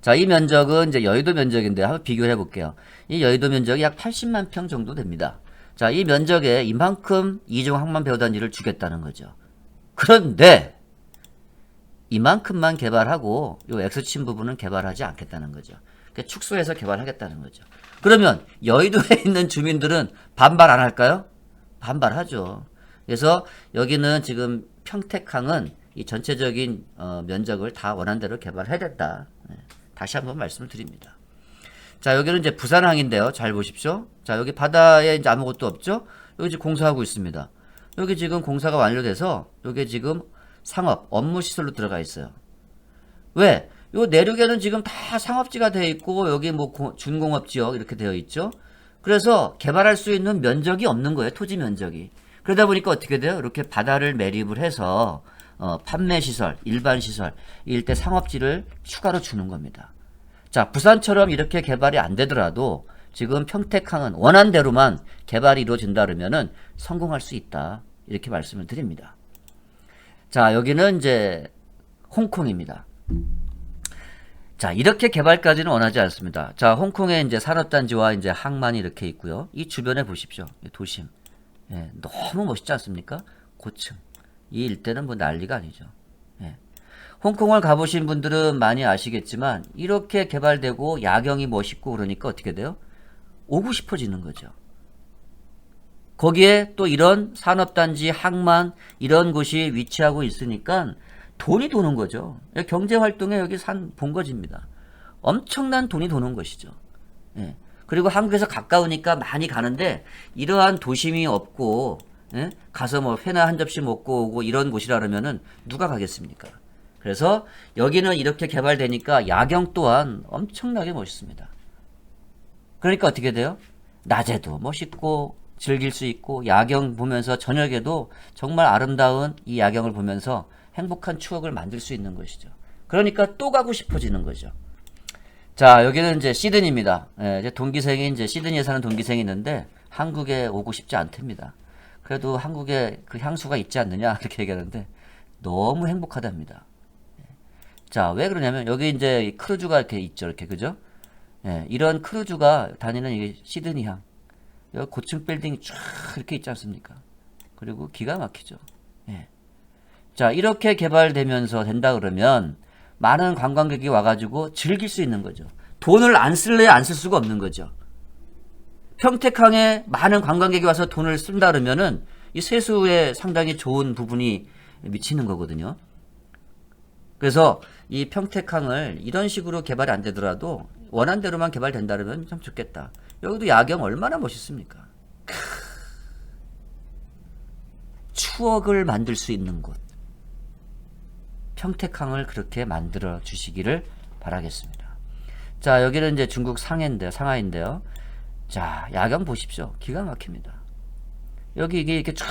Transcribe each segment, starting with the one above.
자, 이 면적은 이제 여의도 면적인데 한번 비교해 볼게요. 이 여의도 면적이 약 80만 평 정도 됩니다. 자, 이 면적에 이만큼 이중 항만 배우단지를 주겠다는 거죠. 그런데 이만큼만 개발하고 요 X친 부분은 개발하지 않겠다는 거죠. 그러니까 축소해서 개발하겠다는 거죠. 그러면 여의도에 있는 주민들은 반발 안 할까요? 반발하죠. 그래서 여기는 지금 평택항은 이 전체적인 어, 면적을 다 원한 대로 개발해야 된다. 네, 다시 한번 말씀을 드립니다. 자, 여기는 이제 부산항인데요. 잘 보십시오. 자, 여기 바다에 이제 아무것도 없죠? 여기 지금 공사하고 있습니다. 여기 지금 공사가 완료돼서 여기 지금 상업, 업무 시설로 들어가 있어요. 왜? 요 내륙에는 지금 다 상업지가 되어 있고 여기 뭐 고- 준공업 지역 이렇게 되어 있죠. 그래서 개발할 수 있는 면적이 없는 거예요. 토지 면적이. 그러다 보니까 어떻게 돼요? 이렇게 바다를 매립을 해서 어, 판매 시설, 일반 시설, 일대 상업지를 추가로 주는 겁니다. 자, 부산처럼 이렇게 개발이 안 되더라도 지금 평택항은 원한 대로만 개발이 이루어진다 그러면은 성공할 수 있다. 이렇게 말씀을 드립니다. 자, 여기는 이제 홍콩입니다. 자, 이렇게 개발까지는 원하지 않습니다. 자, 홍콩에 이제 산업단지와 이제 항만이 이렇게 있고요. 이 주변에 보십시오. 이 도심. 예, 너무 멋있지 않습니까? 고층. 이 일대는 뭐 난리가 아니죠. 예. 홍콩을 가보신 분들은 많이 아시겠지만, 이렇게 개발되고 야경이 멋있고 그러니까 어떻게 돼요? 오고 싶어지는 거죠. 거기에 또 이런 산업단지, 항만, 이런 곳이 위치하고 있으니까 돈이 도는 거죠. 경제 활동에 여기 산 본거지입니다. 엄청난 돈이 도는 것이죠. 예. 그리고 한국에서 가까우니까 많이 가는데 이러한 도심이 없고 예? 가서 뭐 회나 한 접시 먹고 오고 이런 곳이라 그러면은 누가 가겠습니까? 그래서 여기는 이렇게 개발되니까 야경 또한 엄청나게 멋있습니다. 그러니까 어떻게 돼요? 낮에도 멋있고 즐길 수 있고 야경 보면서 저녁에도 정말 아름다운 이 야경을 보면서 행복한 추억을 만들 수 있는 것이죠. 그러니까 또 가고 싶어지는 거죠. 자, 여기는 이제 시드니입니다. 예, 이제 동기생이 이제 시드니에 사는 동기생이 있는데 한국에 오고 싶지 않답니다. 그래도 한국에 그 향수가 있지 않느냐 이렇게 얘기하는데 너무 행복하답니다. 예. 자, 왜 그러냐면 여기 이제 이 크루즈가 이렇게 있죠, 이렇게 그죠? 예, 이런 크루즈가 다니는 이게 시드니항. 여기 고층 빌딩이 쫙 이렇게 있지 않습니까? 그리고 기가 막히죠. 예. 자, 이렇게 개발되면서 된다 그러면 많은 관광객이 와가지고 즐길 수 있는 거죠. 돈을 안 쓸래 안쓸 수가 없는 거죠. 평택항에 많은 관광객이 와서 돈을 쓴다 그러면은 이 세수에 상당히 좋은 부분이 미치는 거거든요. 그래서 이 평택항을 이런 식으로 개발이 안 되더라도 원한 대로만 개발된다 그러면 참 좋겠다. 여기도 야경 얼마나 멋있습니까? 크. 추억을 만들 수 있는 곳. 평택항을 그렇게 만들어 주시기를 바라겠습니다. 자, 여기는 이제 중국 상해인데요. 상하인데요. 자, 야경 보십시오. 기가 막힙니다. 여기 이게 이렇게 쫙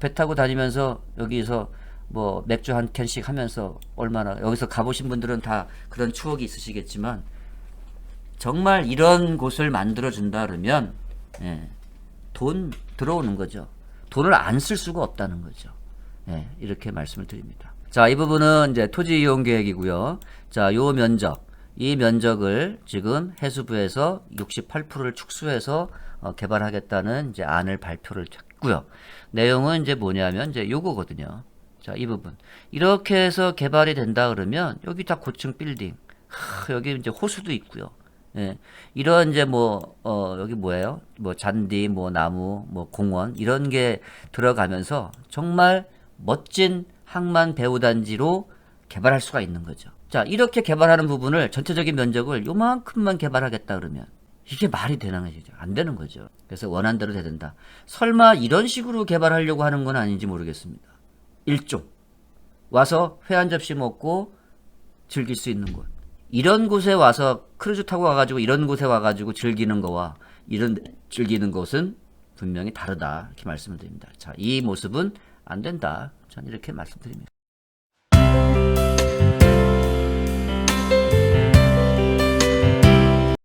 배 타고 다니면서 여기서 뭐 맥주 한 캔씩 하면서 얼마나 여기서 가보신 분들은 다 그런 추억이 있으시겠지만 정말 이런 곳을 만들어 준다 그러면 예, 돈 들어오는 거죠. 돈을 안 쓸 수가 없다는 거죠. 예, 이렇게 말씀을 드립니다. 자, 이 부분은 이제 토지 이용 계획이고요. 자, 요 면적, 이 면적을 지금 해수부에서 68%를 축소해서 어, 개발하겠다는 이제 안을 발표를 했고요. 내용은 이제 뭐냐면 이제 요거거든요. 자, 이 부분. 이렇게 해서 개발이 된다 그러면 여기 다 고층 빌딩. 하, 여기 이제 호수도 있고요. 예. 이런 이제 뭐, 어, 여기 뭐예요? 뭐 잔디, 뭐 나무, 뭐 공원, 이런 게 들어가면서 정말 멋진 항만 배우 단지로 개발할 수가 있는 거죠. 자, 이렇게 개발하는 부분을 전체적인 면적을 요만큼만 개발하겠다 그러면 이게 말이 되는 거죠. 안 되는 거죠. 그래서 원한 대로 돼야 된다. 설마 이런 식으로 개발하려고 하는 건 아닌지 모르겠습니다. 일종. 와서 회 한 접시 먹고 즐길 수 있는 곳. 이런 곳에 와서 크루즈 타고 와가지고 이런 곳에 와가지고 즐기는 거와 이런 즐기는 것은 분명히 다르다. 이렇게 말씀을 드립니다. 자, 이 모습은 안 된다. 저는 이렇게 말씀드립니다.